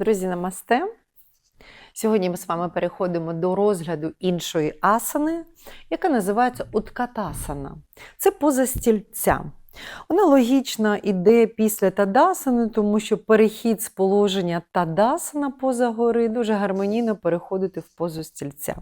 Друзі, намасте. Сьогодні ми з вами переходимо до розгляду іншої асани, яка називається уткатасана. Це поза стільця. Вона логічно йде після тадасани, тому що перехід з положення тадасана поза гори дуже гармонійно переходити в позу стільця.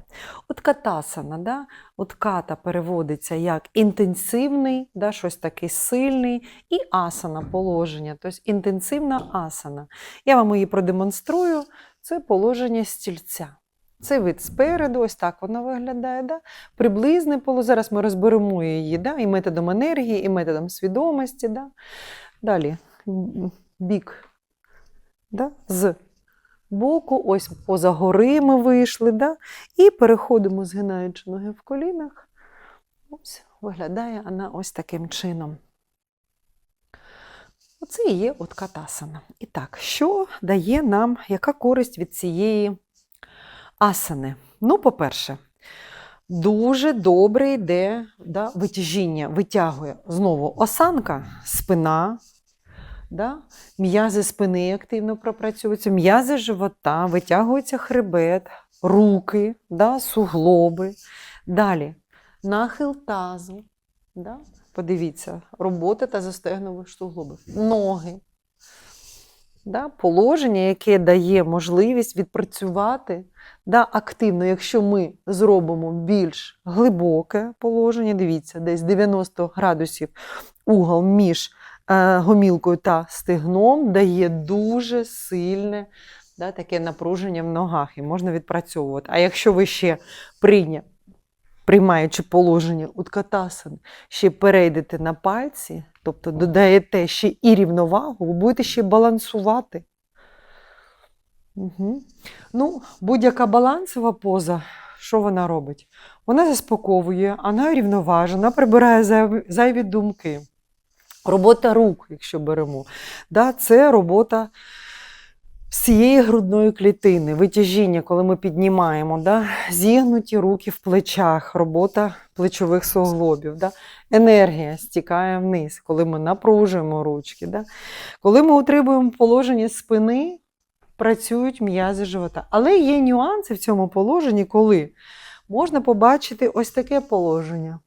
Уткатасана, да? утката переводиться як інтенсивний, да? щось такий сильний, і асана положення, тобто інтенсивна асана. Я вам її продемонструю. Це положення стільця. Це вид спереду, ось так вона виглядає. Да? Приблизне поло. Зараз ми розберемо її да? і методом енергії, і методом свідомості. Да? Далі бік да? з боку, ось поза гори ми вийшли. Да? І переходимо, згинаючи ноги в колінах. Ось виглядає вона ось таким чином. Оце і є от катасана. І так, що дає нам, яка користь від цієї асани? Ну, по-перше, дуже добре йде да, витяжіння, витягує знову осанка, спина, да, м'язи спини активно пропрацьовуються, м'язи живота, витягується хребет, руки, да, суглоби. Далі нахил тазу. Да? Подивіться, робота та застегнових суглобів. Ноги. Да? Положення, яке дає можливість відпрацювати да, активно, якщо ми зробимо більш глибоке положення, дивіться, десь 90 градусів угол між е, гомілкою та стегном дає дуже сильне да, таке напруження в ногах і можна відпрацьовувати. А якщо ви ще прийня, приймаючи положення уткатасани, ще перейдете на пальці, тобто додаєте ще і рівновагу, ви будете ще балансувати. Угу. Ну, будь-яка балансова поза, що вона робить? Вона заспокоює, вона рівноважена, прибирає зайві, думки. Робота рук, якщо беремо, да, це робота всієї грудної клітини, витяжіння, коли ми піднімаємо, да, зігнуті руки в плечах, робота плечових суглобів. Да, енергія стікає вниз, коли ми напружуємо ручки. Да. Коли ми утримуємо положення спини, працюють м'язи живота. Але є нюанси в цьому положенні, коли можна побачити ось таке положення.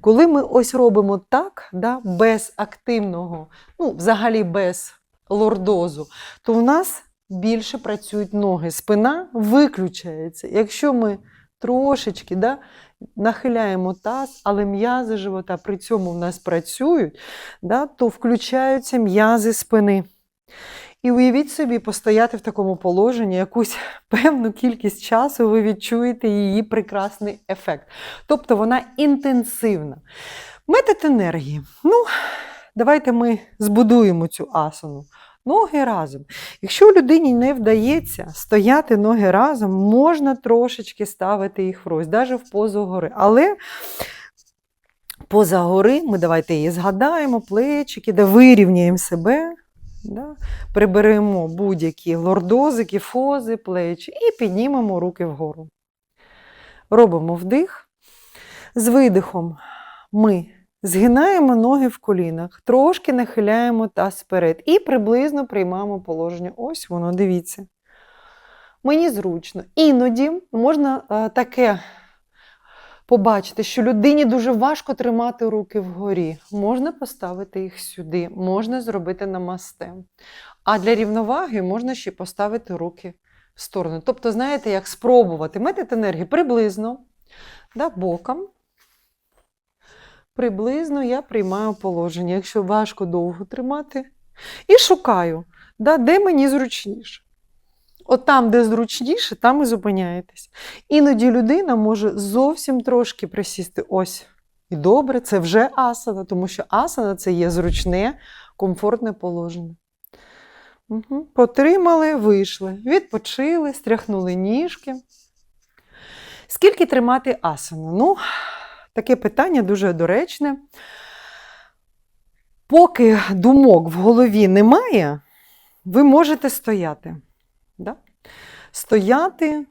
Коли ми ось робимо так, да, без активного, ну, взагалі без лордозу, то в нас більше працюють ноги. Спина виключається. Якщо ми трошечки да, нахиляємо таз, але м'язи живота при цьому в нас працюють, да, то включаються м'язи спини. І уявіть собі, постояти в такому положенні якусь певну кількість часу, ви відчуєте її прекрасний ефект. Тобто вона інтенсивна. Метод енергії. Ну, давайте ми збудуємо цю асану. Ноги разом. Якщо людині не вдається стояти ноги разом, можна трошечки ставити їх врозь, навіть в позу гори. Але поза гори, ми давайте її згадаємо, плечики, де вирівняємо себе. Да? Приберемо будь-які лордози, кіфози, плечі і піднімемо руки вгору. Робимо вдих. З видихом ми згинаємо ноги в колінах, трошки нахиляємо таз вперед і приблизно приймаємо положення. Ось воно, дивіться. Мені зручно. Іноді можна а, таке побачити, що людині дуже важко тримати руки вгорі. Можна поставити їх сюди, можна зробити намасте. А для рівноваги можна ще поставити руки в сторону. Тобто, знаєте, як спробувати метод енергії приблизно да, боком. Приблизно я приймаю положення, якщо важко довго тримати. І шукаю, да, де мені зручніше. От там, де зручніше, там і зупиняєтесь. Іноді людина може зовсім трошки присісти. Ось. І добре, це вже асана, тому що асана це є зручне, комфортне положення. Угу. Потримали, вийшли, відпочили, стряхнули ніжки. Скільки тримати асану? Ну, таке питання дуже доречне. Поки думок в голові немає, ви можете стояти. Да? Стояти,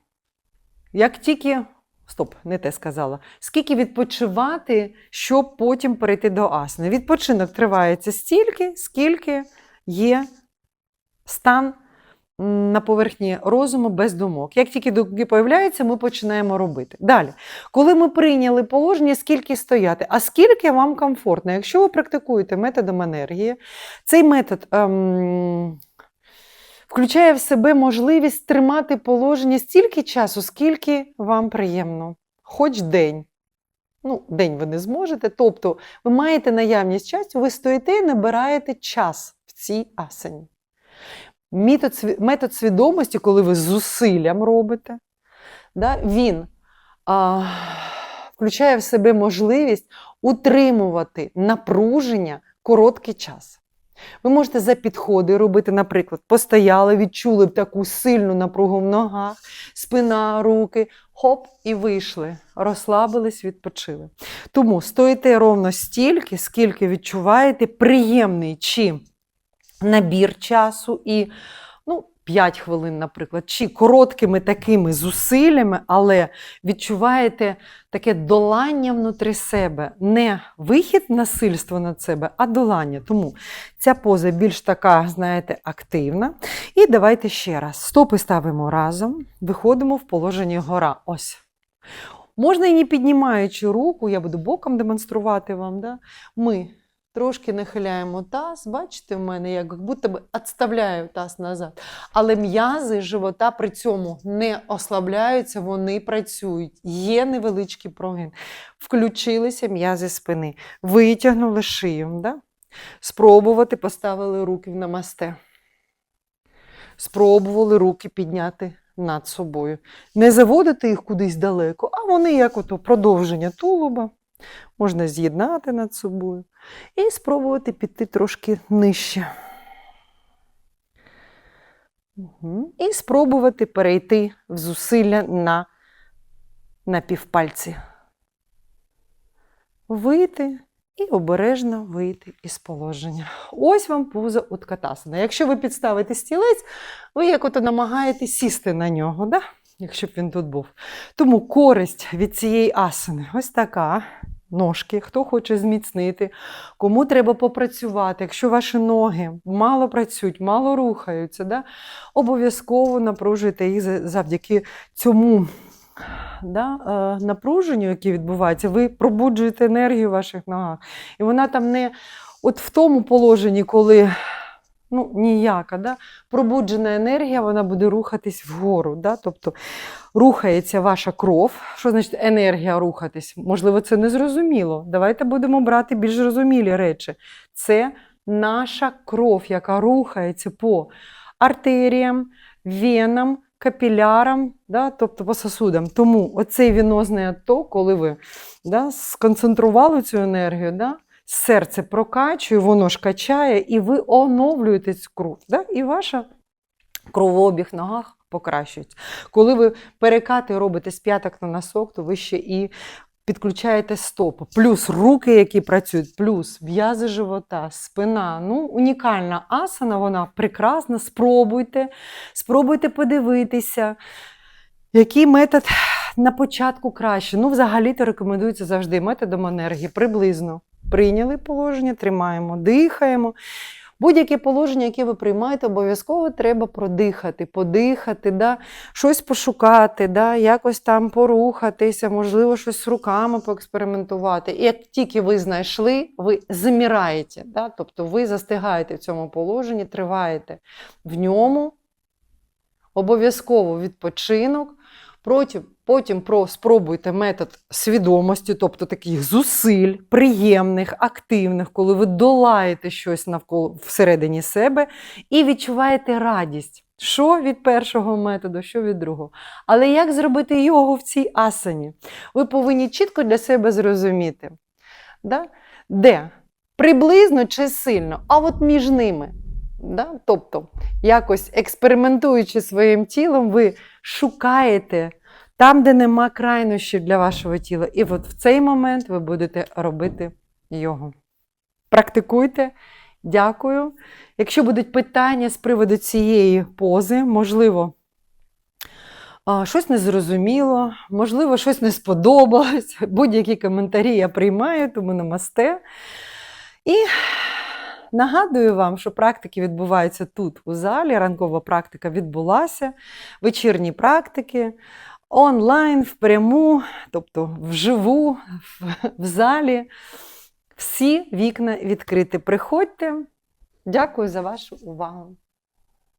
як тільки. Стоп, не те сказала. Скільки відпочивати, щоб потім перейти до асани. Відпочинок тривається стільки, скільки є стан на поверхні розуму без думок. Як тільки думки появляються, ми починаємо робити. Далі, коли ми прийняли положення, скільки стояти, а скільки вам комфортно, якщо ви практикуєте методом енергії, цей метод. Ем, Включає в себе можливість тримати положення стільки часу, скільки вам приємно, хоч день. Ну, день ви не зможете. Тобто, ви маєте наявність часу, ви стоїте і набираєте час в цій асані. Метод, свідомості, коли ви з зусиллям робите, да, він а, включає в себе можливість утримувати напруження короткий час. Ви можете за підходи робити, наприклад, постояли, відчули таку сильну напругу в ногах, спина, руки, хоп, і вийшли, розслабились, відпочили. Тому стоїте ровно стільки, скільки відчуваєте приємний чи набір часу і ну, 5 хвилин, наприклад, чи короткими такими зусиллями, але відчуваєте таке долання внутрі себе, не вихід насильства над себе, а долання. Тому ця поза більш така, знаєте, активна. І давайте ще раз. Стопи ставимо разом, виходимо в положення гора. Ось. Можна і не піднімаючи руку, я буду боком демонструвати вам. Да? Ми трошки нахиляємо таз, бачите, в мене як будто би відставляю таз назад. Але м'язи живота при цьому не ослабляються, вони працюють. Є невеличкий прогин. Включилися м'язи спини, витягнули шию. Да? Спробувати поставили руки в намасте. Спробували руки підняти над собою. Не заводити їх кудись далеко, а вони як ото продовження тулуба. Можна з'єднати над собою і спробувати піти трошки нижче. Угу. І спробувати перейти в зусилля на, на півпальці. Вийти і обережно вийти із положення. Ось вам пузо уткатасана. Якщо ви підставите стілець, ви як ото намагаєтесь сісти на нього, да? якщо б він тут був. Тому користь від цієї асани ось така. Ножки, хто хоче зміцнити, кому треба попрацювати. Якщо ваші ноги мало працюють, мало рухаються, да? обов'язково напружуйте їх завдяки цьому да, е, напруженню, яке відбувається, ви пробуджуєте енергію в ваших ногах. І вона там не от в тому положенні, коли ну, ніяка, да, пробуджена енергія, вона буде рухатись вгору. Да? Тобто рухається ваша кров. Що значить енергія рухатись? Можливо, це не зрозуміло. Давайте будемо брати більш зрозумілі речі. Це наша кров, яка рухається по артеріям, венам, капілярам, да, тобто по сосудам. Тому оцей вінозний отток, коли ви да, сконцентрували цю енергію, да, серце прокачує, воно ж качає, і ви оновлюєте цю кров. Да, і ваша кровообіг в ногах покращується. Коли ви перекати робите з п'яток на носок, то ви ще і підключаєте стопи, плюс руки, які працюють, плюс в'язи живота, спина. Ну, унікальна асана, вона прекрасна. Спробуйте, спробуйте подивитися, який метод на початку краще. Ну, взагалі-то рекомендується завжди методом енергії, приблизно. Прийняли положення, тримаємо, дихаємо. Будь-яке положення, яке ви приймаєте, обов'язково треба продихати, подихати, да? щось пошукати, да? якось там порухатися, можливо, щось руками поекспериментувати. І як тільки ви знайшли, ви заміраєте, да? тобто ви застигаєте в цьому положенні, триваєте в ньому, обов'язково відпочинок. Потім, потім про, спробуйте метод свідомості, тобто таких зусиль, приємних, активних, коли ви долаєте щось навколо всередині себе і відчуваєте радість. Що від першого методу, що від другого. Але як зробити йогу в цій асані? Ви повинні чітко для себе зрозуміти, да? де приблизно чи сильно, а от між ними. Да? Тобто, якось експериментуючи своїм тілом, ви шукаєте там, де нема крайнощів для вашого тіла. І от в цей момент ви будете робити йогу. Практикуйте. Дякую. Якщо будуть питання з приводу цієї пози, можливо, щось незрозуміло, можливо, щось не сподобалось. Будь-які коментарі я приймаю, тому намасте. І Нагадую вам, що практики відбуваються тут, у залі. Ранкова практика відбулася, вечірні практики онлайн, впряму, тобто вживу, в- залі. Всі вікна відкриті. Приходьте. Дякую за вашу увагу.